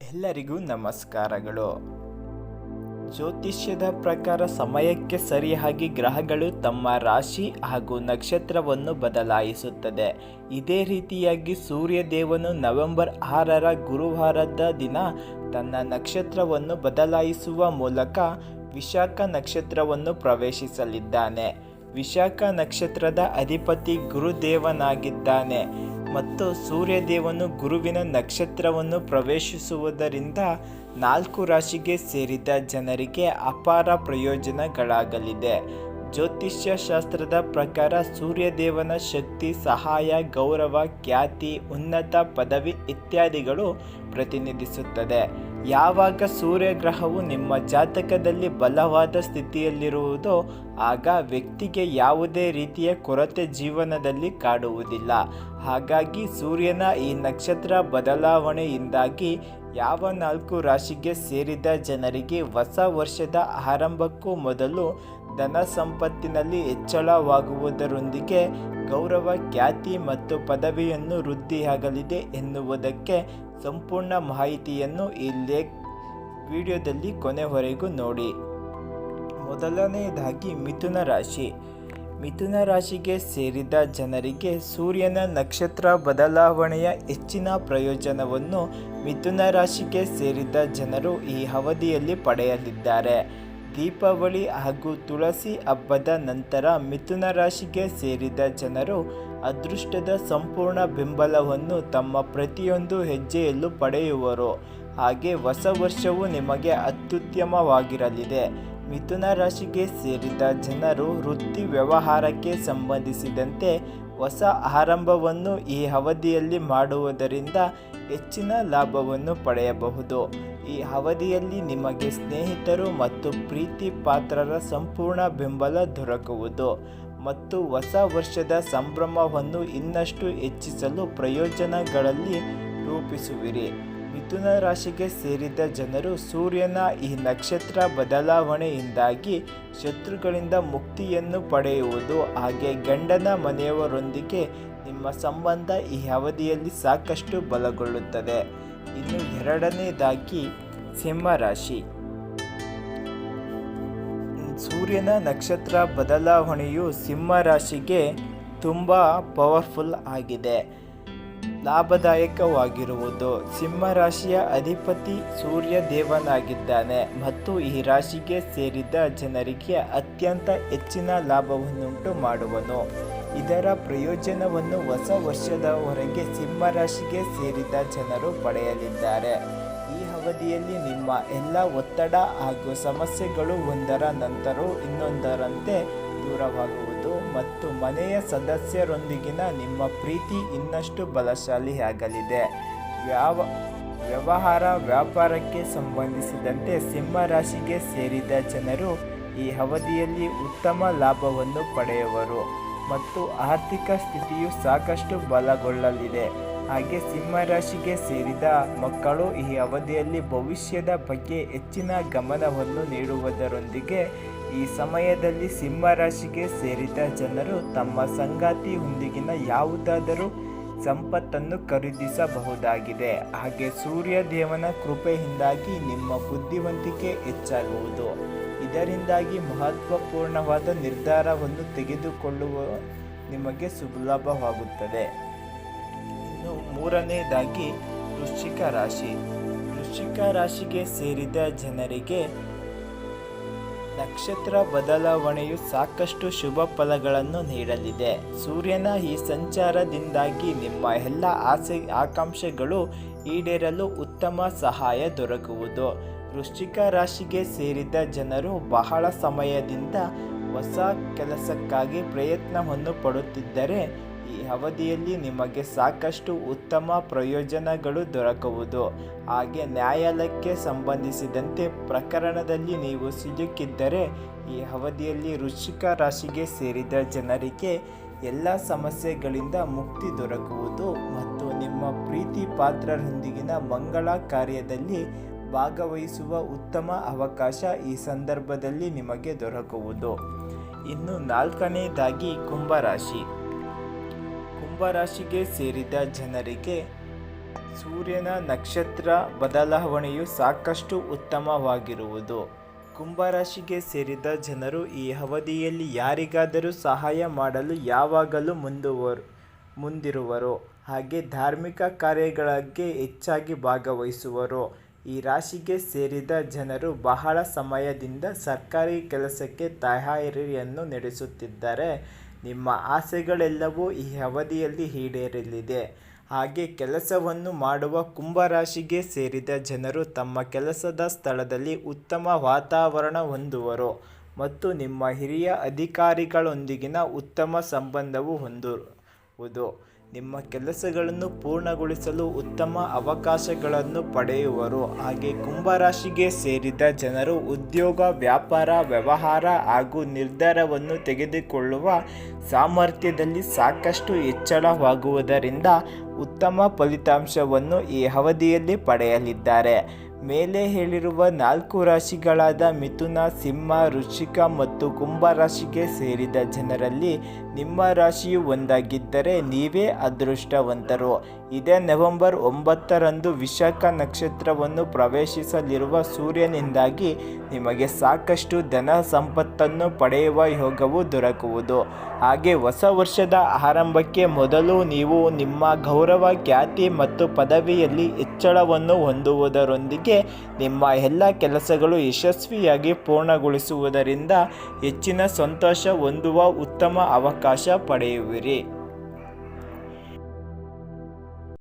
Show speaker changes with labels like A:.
A: ಎಲ್ಲರಿಗೂ ನಮಸ್ಕಾರಗಳು. ಜ್ಯೋತಿಷ್ಯದ ಪ್ರಕಾರ ಸಮಯಕ್ಕೆ ಸರಿಯಾಗಿ ಗ್ರಹಗಳು ತಮ್ಮ ರಾಶಿ ಹಾಗೂ ನಕ್ಷತ್ರವನ್ನು ಬದಲಾಯಿಸುತ್ತದೆ. ಇದೇ ರೀತಿಯಾಗಿ ಸೂರ್ಯದೇವನು ನವೆಂಬರ್ ಆರರ ಗುರುವಾರದ ದಿನ ತನ್ನ ನಕ್ಷತ್ರವನ್ನು ಬದಲಾಯಿಸುವ ಮೂಲಕ ವಿಶಾಖ ನಕ್ಷತ್ರವನ್ನು ಪ್ರವೇಶಿಸಲಿದ್ದಾನೆ. ವಿಶಾಖ ನಕ್ಷತ್ರದ ಅಧಿಪತಿ ಗುರುದೇವನಾಗಿದ್ದಾನೆ. ಮತ್ತು ಸೂರ್ಯದೇವನು ಗುರುವಿನ ನಕ್ಷತ್ರವನ್ನು ಪ್ರವೇಶಿಸುವುದರಿಂದ ನಾಲ್ಕು ರಾಶಿಗೆ ಸೇರಿದ ಜನರಿಗೆ ಅಪಾರ ಪ್ರಯೋಜನಗಳಾಗಲಿದೆ. ಜ್ಯೋತಿಷ್ಯ ಶಾಸ್ತ್ರದ ಪ್ರಕಾರ ಸೂರ್ಯದೇವನ ಶಕ್ತಿ, ಸಹಾಯ, ಗೌರವ, ಖ್ಯಾತಿ, ಉನ್ನತ ಪದವಿ ಇತ್ಯಾದಿಗಳು ಪ್ರತಿನಿಧಿಸುತ್ತದೆ. ಯಾವಾಗ ಸೂರ್ಯಗ್ರಹವು ನಿಮ್ಮ ಜಾತಕದಲ್ಲಿ ಬಲವಾದ ಸ್ಥಿತಿಯಲ್ಲಿರುವುದೋ ಆಗ ವ್ಯಕ್ತಿಗೆ ಯಾವುದೇ ರೀತಿಯ ಕೊರತೆ ಜೀವನದಲ್ಲಿ ಕಾಡುವುದಿಲ್ಲ. ಹಾಗಾಗಿ ಸೂರ್ಯನ ಈ ನಕ್ಷತ್ರ ಬದಲಾವಣೆಯಿಂದಾಗಿ ಯಾವ ನಾಲ್ಕು ರಾಶಿಗೆ ಸೇರಿದ ಜನರಿಗೆ ಹೊಸ ವರ್ಷದ ಆರಂಭಕ್ಕೂ ಮೊದಲು ಧನ ಸಂಪತ್ತಿನಲ್ಲಿ ಹೆಚ್ಚಳವಾಗುವುದರೊಂದಿಗೆ ಗೌರವ, ಖ್ಯಾತಿ ಮತ್ತು ಪದವಿಯನ್ನು ವೃದ್ಧಿಯಾಗಲಿದೆ ಎನ್ನುವುದಕ್ಕೆ ಸಂಪೂರ್ಣ ಮಾಹಿತಿಯನ್ನು ಈ ಲೇಖ ವಿಡಿಯೋದಲ್ಲಿ ಕೊನೆವರೆಗೂ ನೋಡಿ. ಮೊದಲನೆಯದಾಗಿ ಮಿಥುನ ರಾಶಿ. ಮಿಥುನ ರಾಶಿಗೆ ಸೇರಿದ ಜನರಿಗೆ ಸೂರ್ಯನ ನಕ್ಷತ್ರ ಬದಲಾವಣೆಯ ಹೆಚ್ಚಿನ ಪ್ರಯೋಜನವನ್ನು ಮಿಥುನ ರಾಶಿಗೆ ಸೇರಿದ ಜನರು ಈ ಅವಧಿಯಲ್ಲಿ ಪಡೆಯಲಿದ್ದಾರೆ. ದೀಪಾವಳಿ ಹಾಗೂ ತುಳಸಿ ಹಬ್ಬದ ನಂತರ ಮಿಥುನ ರಾಶಿಗೆ ಸೇರಿದ ಜನರು ಅದೃಷ್ಟದ ಸಂಪೂರ್ಣ ಬೆಂಬಲವನ್ನು ತಮ್ಮ ಪ್ರತಿಯೊಂದು ಹೆಜ್ಜೆಯಲ್ಲೂ ಪಡೆಯುವರು. ಹಾಗೆ ಹೊಸ ವರ್ಷವು ನಿಮಗೆ ಅತ್ಯುತ್ತಮವಾಗಿರಲಿದೆ. ಮಿಥುನ ರಾಶಿಗೆ ಸೇರಿದ ಜನರು ವೃತ್ತಿ ವ್ಯವಹಾರಕ್ಕೆ ಸಂಬಂಧಿಸಿದಂತೆ ಹೊಸ ಆರಂಭವನ್ನು ಈ ಅವಧಿಯಲ್ಲಿ ಮಾಡುವುದರಿಂದ ಹೆಚ್ಚಿನ ಲಾಭವನ್ನು ಪಡೆಯಬಹುದು. ಈ ಅವಧಿಯಲ್ಲಿ ನಿಮಗೆ ಸ್ನೇಹಿತರು ಮತ್ತು ಪ್ರೀತಿ ಪಾತ್ರರ ಸಂಪೂರ್ಣ ಬೆಂಬಲ ದೊರಕುವುದು. ಮತ್ತು ಹೊಸ ವರ್ಷದ ಸಂಭ್ರಮವನ್ನು ಇನ್ನಷ್ಟು ಹೆಚ್ಚಿಸಲು ಪ್ರಯೋಜನಗಳಲ್ಲಿ ರೂಪಿಸುವಿರಿ. ಮಿಥುನ ರಾಶಿಗೆ ಸೇರಿದ ಜನರು ಸೂರ್ಯನ ಈ ನಕ್ಷತ್ರ ಬದಲಾವಣೆಯಿಂದಾಗಿ ಶತ್ರುಗಳಿಂದ ಮುಕ್ತಿಯನ್ನು ಪಡೆಯುವುದು, ಹಾಗೆ ಗಂಡನ ಮನೆಯವರೊಂದಿಗೆ ನಿಮ್ಮ ಸಂಬಂಧ ಈ ಅವಧಿಯಲ್ಲಿ ಸಾಕಷ್ಟು ಬಲಗೊಳ್ಳುತ್ತದೆ. ಇನ್ನು ಎರಡನೇದಾಗಿ ಸಿಂಹ ರಾಶಿ. ಸೂರ್ಯನ ನಕ್ಷತ್ರ ಬದಲಾವಣೆಯು ಸಿಂಹ ರಾಶಿಗೆ ತುಂಬ ಪವರ್ಫುಲ್ ಆಗಿದೆ. ಲಾಭದಾಯಕವಾಗಿರುವುದು. ಸಿಂಹ ರಾಶಿಯ ಅಧಿಪತಿ ಸೂರ್ಯ ದೇವನಾಗಿದ್ದಾನೆ ಮತ್ತು ಈ ರಾಶಿಗೆ ಸೇರಿದ ಜನರಿಗೆ ಅತ್ಯಂತ ಹೆಚ್ಚಿನ ಲಾಭವನ್ನುಂಟು ಮಾಡುವನು. ಇದರ ಪ್ರಯೋಜನವನ್ನು ಹೊಸ ವರ್ಷದವರೆಗೆ ಸಿಂಹ ರಾಶಿಗೆ ಸೇರಿದ ಜನರು ಪಡೆಯಲಿದ್ದಾರೆ. ಅವಧಿಯಲ್ಲಿ ನಿಮ್ಮ ಎಲ್ಲ ಒತ್ತಡ ಹಾಗೂ ಸಮಸ್ಯೆಗಳು ಒಂದರ ನಂತರ ಇನ್ನೊಂದರಂತೆ ದೂರವಾಗುವುದು ಮತ್ತು ಮನೆಯ ಸದಸ್ಯರೊಂದಿಗಿನ ನಿಮ್ಮ ಪ್ರೀತಿ ಇನ್ನಷ್ಟು ಬಲಶಾಲಿಯಾಗಲಿದೆ. ವ್ಯಾವ, ವ್ಯವಹಾರ ವ್ಯಾಪಾರಕ್ಕೆ ಸಂಬಂಧಿಸಿದಂತೆ ಸಿಂಹ ರಾಶಿಗೆ ಸೇರಿದ ಜನರು ಈ ಅವಧಿಯಲ್ಲಿ ಉತ್ತಮ ಲಾಭವನ್ನು ಪಡೆಯುವರು ಮತ್ತು ಆರ್ಥಿಕ ಸ್ಥಿತಿಯು ಸಾಕಷ್ಟು ಬಲಗೊಳ್ಳಲಿದೆ. ಹಾಗೆ ಸಿಂಹ ರಾಶಿಗೆ ಸೇರಿದ ಮಕ್ಕಳು ಈ ಅವಧಿಯಲ್ಲಿ ಭವಿಷ್ಯದ ಬಗ್ಗೆ ಹೆಚ್ಚಿನ ಗಮನವನ್ನು ನೀಡುವುದರೊಂದಿಗೆ ಈ ಸಮಯದಲ್ಲಿ ಸಿಂಹ ರಾಶಿಗೆ ಸೇರಿದ ಜನರು ತಮ್ಮ ಸಂಗಾತಿಯೊಂದಿಗಿನ ಯಾವುದಾದರೂ ಸಂಪತ್ತನ್ನು ಖರೀದಿಸಬಹುದಾಗಿದೆ. ಹಾಗೆ ಸೂರ್ಯ ದೇವನ ಕೃಪೆಯಿಂದಾಗಿ ನಿಮ್ಮ ಬುದ್ಧಿವಂತಿಕೆ ಹೆಚ್ಚಾಗುವುದು. ಇದರಿಂದಾಗಿ ಮಹತ್ವಪೂರ್ಣವಾದ ನಿರ್ಧಾರವನ್ನು ತೆಗೆದುಕೊಳ್ಳುವ ನಿಮಗೆ ಸುಲಭವಾಗುತ್ತದೆ. ಮೂರನೇದಾಗಿ ವೃಶ್ಚಿಕ ರಾಶಿ. ವೃಶ್ಚಿಕ ರಾಶಿಗೆ ಸೇರಿದ ಜನರಿಗೆ ನಕ್ಷತ್ರ ಬದಲಾವಣೆಯು ಸಾಕಷ್ಟು ಶುಭ ಫಲಗಳನ್ನು ನೀಡಲಿದೆ. ಸೂರ್ಯನ ಈ ಸಂಚಾರದಿಂದಾಗಿ ನಿಮ್ಮ ಎಲ್ಲ ಆಸೆ, ಆಕಾಂಕ್ಷೆಗಳು ಈಡೇರಲು ಉತ್ತಮ ಸಹಾಯ ದೊರಕುವುದು. ವೃಶ್ಚಿಕ ರಾಶಿಗೆ ಸೇರಿದ ಜನರು ಬಹಳ ಸಮಯದಿಂದ ಹೊಸ ಕೆಲಸಕ್ಕಾಗಿ ಪ್ರಯತ್ನವನ್ನು ಪಡುತ್ತಿದ್ದರೆ ಈ ಅವಧಿಯಲ್ಲಿ ನಿಮಗೆ ಸಾಕಷ್ಟು ಉತ್ತಮ ಪ್ರಯೋಜನಗಳು ದೊರಕುವುದು. ಹಾಗೆ ನ್ಯಾಯಾಲಯಕ್ಕೆ ಸಂಬಂಧಿಸಿದಂತೆ ಪ್ರಕರಣದಲ್ಲಿ ನೀವು ಸಿಲುಕಿದ್ದರೆ, ಈ ಅವಧಿಯಲ್ಲಿ ವೃಶ್ಚಿಕ ರಾಶಿಗೆ ಸೇರಿದ ಜನರಿಗೆ ಎಲ್ಲ ಸಮಸ್ಯೆಗಳಿಂದ ಮುಕ್ತಿ ದೊರಕುವುದು ಮತ್ತು ನಿಮ್ಮ ಪ್ರೀತಿ ಪಾತ್ರರೊಂದಿಗಿನ ಮಂಗಳ ಕಾರ್ಯದಲ್ಲಿ ಭಾಗವಹಿಸುವ ಉತ್ತಮ ಅವಕಾಶ ಈ ಸಂದರ್ಭದಲ್ಲಿ ನಿಮಗೆ ದೊರಕುವುದು. ಇನ್ನು ನಾಲ್ಕನೇದಾಗಿ ಕುಂಭರಾಶಿ. ಕುಂಭರಾಶಿಗೆ ಸೇರಿದ ಜನರಿಗೆ ಸೂರ್ಯನ ನಕ್ಷತ್ರ ಬದಲಾವಣೆಯು ಸಾಕಷ್ಟು ಉತ್ತಮವಾಗಿರುವುದು. ಕುಂಭರಾಶಿಗೆ ಸೇರಿದ ಜನರು ಈ ಅವಧಿಯಲ್ಲಿ ಯಾರಿಗಾದರೂ ಸಹಾಯ ಮಾಡಲು ಯಾವಾಗಲೂ ಮುಂದುವರು, ಮುಂದಿರುವರು. ಹಾಗೆ ಧಾರ್ಮಿಕ ಕಾರ್ಯಗಳಿಗೆ ಹೆಚ್ಚಾಗಿ ಭಾಗವಹಿಸುವರು. ಈ ರಾಶಿಗೆ ಸೇರಿದ ಜನರು ಬಹಳ ಸಮಯದಿಂದ ಸರ್ಕಾರಿ ಕೆಲಸಕ್ಕೆ ತಯಾರಿಯನ್ನು ನಡೆಸುತ್ತಿದ್ದಾರೆ. ನಿಮ್ಮ ಆಸೆಗಳೆಲ್ಲವೂ ಈ ಅವಧಿಯಲ್ಲಿ ಈಡೇರಲಿದೆ. ಹಾಗೆ ಕೆಲಸವನ್ನು ಮಾಡುವ ಕುಂಭರಾಶಿಗೆ ಸೇರಿದ ಜನರು ತಮ್ಮ ಕೆಲಸದ ಸ್ಥಳದಲ್ಲಿ ಉತ್ತಮ ವಾತಾವರಣ ಹೊಂದುವರು ಮತ್ತು ನಿಮ್ಮ ಹಿರಿಯ ಅಧಿಕಾರಿಗಳೊಂದಿಗಿನ ಉತ್ತಮ ಸಂಬಂಧವು ಹೊಂದುವುದು ನಿಮ್ಮ ಕೆಲಸಗಳನ್ನು ಪೂರ್ಣಗೊಳಿಸಲು ಉತ್ತಮ ಅವಕಾಶಗಳನ್ನು ಪಡೆಯುವರು. ಹಾಗೆ ಕುಂಭರಾಶಿಗೆ ಸೇರಿದ ಜನರು ಉದ್ಯೋಗ, ವ್ಯಾಪಾರ, ವ್ಯವಹಾರ ಹಾಗೂ ನಿರ್ಧಾರವನ್ನು ತೆಗೆದುಕೊಳ್ಳುವ ಸಾಮರ್ಥ್ಯದಲ್ಲಿ ಸಾಕಷ್ಟು ಹೆಚ್ಚಳವಾಗುವುದರಿಂದ ಉತ್ತಮ ಫಲಿತಾಂಶವನ್ನು ಈ ಅವಧಿಯಲ್ಲಿ ಪಡೆಯಲಿದ್ದಾರೆ. ಮೇಲೆ ಹೇಳಿರುವ ನಾಲ್ಕು ರಾಶಿಗಳಾದ ಮಿಥುನ, ಸಿಂಹ, ವೃಶ್ಚಿಕ ಮತ್ತು ಕುಂಭ ರಾಶಿಗೆ ಸೇರಿದ ಜನರಲ್ಲಿ ನಿಮ್ಮ ರಾಶಿಯು ಒಂದಾಗಿದ್ದರೆ ನೀವೇ ಅದೃಷ್ಟವಂತರು. ಇದೇ ನವೆಂಬರ್ ಒಂಬತ್ತರಂದು ವಿಶಾಖ ನಕ್ಷತ್ರವನ್ನು ಪ್ರವೇಶಿಸಲಿರುವ ಸೂರ್ಯನಿಂದಾಗಿ ನಿಮಗೆ ಸಾಕಷ್ಟು ಧನ ಸಂಪತ್ತನ್ನು ಪಡೆಯುವ ಯೋಗವು ದೊರಕುವುದು. ಹಾಗೆ ಹೊಸ ವರ್ಷದ ಆರಂಭಕ್ಕೆ ಮೊದಲು ನೀವು ನಿಮ್ಮ ಗೌರವ, ಖ್ಯಾತಿ ಮತ್ತು ಪದವಿಯಲ್ಲಿ ಹೆಚ್ಚಳವನ್ನು ಹೊಂದುವುದರೊಂದಿಗೆ ನಿಮ್ಮ ಎಲ್ಲ ಕೆಲಸಗಳು ಯಶಸ್ವಿಯಾಗಿ ಪೂರ್ಣಗೊಳಿಸುವುದರಿಂದ ಹೆಚ್ಚಿನ ಸಂತೋಷ ಹೊಂದುವ ಉತ್ತಮ ಅವಕಾಶ ಪಡೆಯುವಿರಿ.